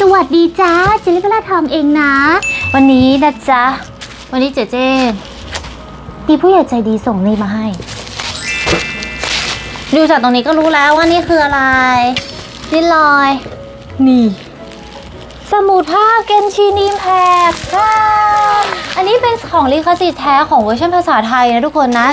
สวัสดีจ้าเจลิกลาทำเองนะ วันนี้นะจ๊ะ วันนี้เจเจมีผู้ใหญ่ใจดีส่งนี่มาให้ ดูจากตรงนี้ก็รู้แล้วว่านี่คืออะไรนี่ลอย นี่ สมุดภาพเกนชินีมแพกค่ะอันนี้เป็นของลิขสิทธิ์แท้ของเวอร์ชันภาษาไทยนะทุกคนนะ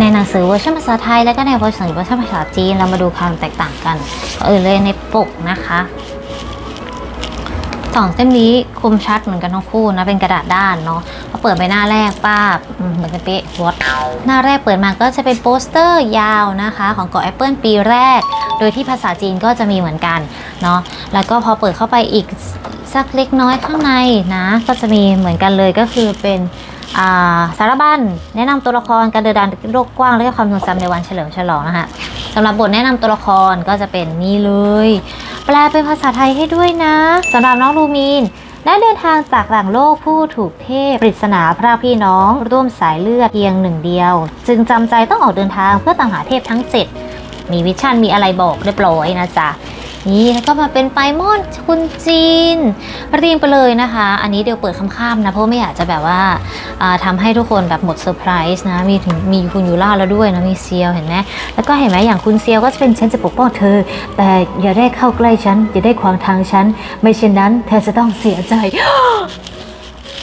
ในหนังสือเวอร์ชันภาษาไทย และก็ในเวอร์ชันเวอร์ชันภาษาจีนเรามาดูความแตกต่างกันก่อนอื่นเลยในปกนะคะสองเส้นนี้คมชัดเหมือนกันทั้งคู่นะเป็นกระดาษด้านเนาะพอเปิดไปหน้าแรกป้าบเหมือนกันเป๊ะวอดหน้าแรกเปิดมาก็จะเป็นโปสเตอร์ยาวนะคะ ของเกาะแอปเปิลปีแรก โดยที่ภาษาจีนก็จะมีเหมือนกันเนาะแล้วก็พอเปิดเข้าไปอีกสักเล็กน้อยข้างในนะ ก็จะมีเหมือนกันเลยก็คือเป็น สารบัญแนะนำตัวละครการเดินทางโลกกว้างและความทรงจำในวันเฉลิมฉลองนะคะสำหรับบทแนะนำตัวละครก็จะเป็นนี่เลย แปลเป็นภาษาไทยให้ด้วยนะสำหรับน้องลูมีนได้เดินทางจากต่างโลกผู้ถูกเทพปริศนาพระพี่น้องร่วมสายเลือดเพียงหนึ่งเดียว จึงจำใจต้องออกเดินทางเพื่อตามหาเทพทั้ง 7 มีวิชั่นมีอะไรบอกเรียบร้อยนะจ๊ะ นี่แล้วก็มาเป็นไปมอนคุณจีนเรียงไปเลยนะคะ อันนี้เดี๋ยวเปิดค่ำๆนะเพราะไม่อยากจะแบบว่าทำาให้ทุกคนแบบหมดเซอร์ไพรส์นะมีถึงมีคุณยูล่าแล้วด้วยนะมีเซียวเห็นไหมแล้วก็เห็นไหมอย่างคุณเซียวก็จะเป็นฉันจะปกป้องเธอ แต่อย่าได้เข้าใกล้ฉันอย่าได้ขวางทางฉันไม่เช่นนั้น เธอจะต้องเสียใจ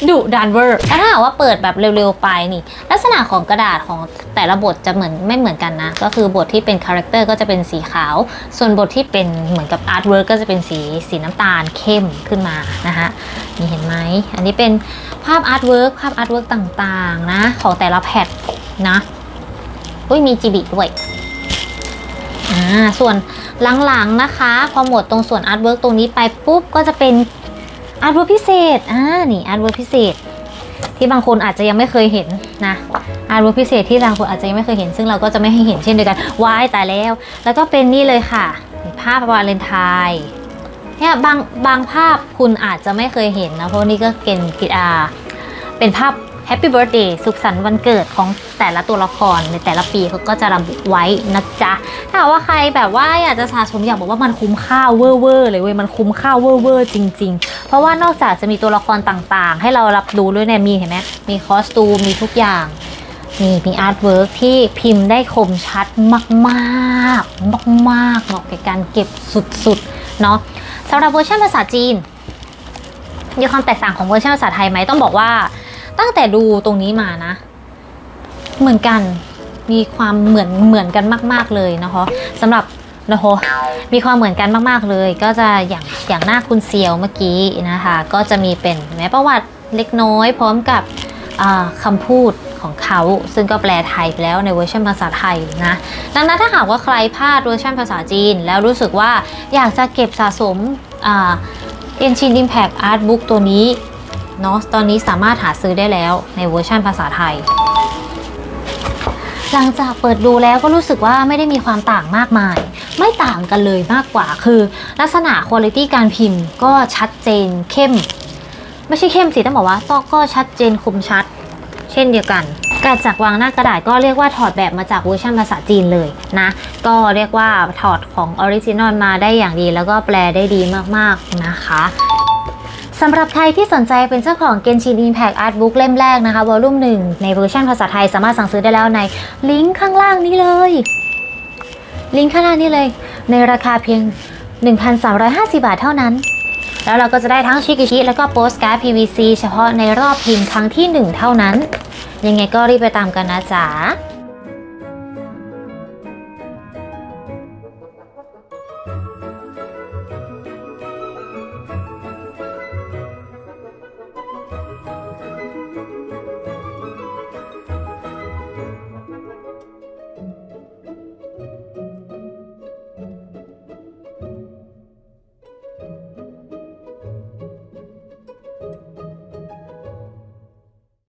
ดุดันเวอร์ถ้าหากว่าเปิดแบบเร็วๆไปนี่ ลักษณะของกระดาษของแต่ละบทจะเหมือนไม่เหมือนกันนะ ก็คือบทที่เป็นคาแรคเตอร์ก็จะเป็นสีขาว ส่วนบทที่เป็นเหมือนกับอาร์ตเวิร์กก็จะเป็นสีสีน้ำตาลเข้มขึ้นมานะคะนี่เห็นไหมอันนี้เป็นภาพอาร์ตเวิร์กภาพอาร์ตเวิร์กต่างๆนะของแต่ละแพทนะอุ้ยมีจีบิด้วยอ่าส่วนหลังๆนะคะ พอหมดตรงส่วนอาร์ตเวิร์กตรงนี้ไปปุ๊บก็จะเป็น อาร์ตเวิร์กพิเศษ อ่า นี่อาร์ตเวิร์กพิเศษ ที่บางคนอาจจะยังไม่เคยเห็นนะ อาร์ตเวิร์กพิเศษที่บางคนอาจจะยังไม่เคยเห็น ซึ่งเราก็จะไม่ให้เห็นเช่นเดียวกันว้ายตายแล้ว แล้วก็เป็นนี่เลยค่ะภาพวาเลนไทน์เนี่ยบางบางภาพคุณอาจจะไม่เคยเห็นนะ เพราะนี่ก็เกณฑ์กิอาเป็นภาพ Happy Birthday สุขสันต์วันเกิดของแต่ละตัวละครในแต่ละปีเขาก็จะระบุไว้นะจ๊ะ ถ้าว่าใครแบบว่าอยากจะสะสมอยากบอกว่ามันคุ้มค่าเวอร์เวอร์เลยเว้ยมันคุ้มค่าเวอร์เวอร์จริง ๆ เพราะว่านอกจากจะมีตัวละครต่างๆ ให้เรารับดูด้วยเนี่ยมีเห็นไหมมีคอสตูมมีทุกอย่างนี่มีอาร์ตเวิร์กที่พิมพ์ได้คมชัดมากๆ มากๆเหมาะกับการเก็บสุดๆ เนาะสำหรับเวอร์ชันภาษาจีนมีความแตกต่างของเวอร์ชันภาษาไทยไหมต้องบอกว่า ตั้งแต่ดูตรงนี้มานะ เหมือนกันมีความเหมือนเหมือนกันมาก ๆเลยนะคะสำหรับนะคะมีความเหมือนกันมาก ๆเลย ก็จะอย่างอย่างหน้าคุณเซียวเมื่อกี้นะคะ ก็จะมีเป็นแม้ประวัติเล็กน้อย พร้อมกับอ่าคำพูดของเขาซึ่งก็แปลไทยไปแล้วในเวอร์ชันภาษาไทยนะดังนั้นถ้าหากว่าใครพลาดเวอร์ชันภาษาจีน แล้วรู้สึกว่าอยากจะเก็บสะสมเอ็นชินอิมแพกอาร์ตบุ๊กตัวนี้ เนาะตอนนี้สามารถหาซื้อได้แล้วในเวอร์ชันภาษาไทย หลังจากเปิดดูแล้วก็รู้สึกว่าไม่ได้มีความต่างมากมาย ไม่ต่างกันเลยมากกว่าคือ ลักษณะคุณภาพการพิมพ์ก็ชัดเจนเข้ม ไม่ใช่เข้มสิต้องบอกว่าต้อก็ชัดเจนคมชัด เช่นเดียวกันการจากวางหน้ากระดาษก็เรียกว่าถอดแบบมาจากเวอร์ชันภาษาจีนเลยนะ ก็เรียกว่าถอดของออริจินอลมาได้อย่างดีแล้วก็แปลได้ดีมากๆนะคะ สำหรับใครที่สนใจเป็นเจ้าของ Genshin Impact Art Book เล่มแรกนะคะวอลลุ่มหนึ่งในเวอร์ชันภาษาไทยสามารถสั่งซื้อได้แล้วในลิงก์ข้างล่างนี้เลย ลิงก์ข้างล่างนี้เลย ในราคาเพียง 1,350 บาทเท่านั้น แล้วเราก็จะได้ทั้งชิกิชิ แล้วก็โปสการ์ด PVC เฉพาะในรอบพิมพ์ครั้งที่ 1 เท่านั้น ยังไงก็รีบไปตามกันนะจ๊ะ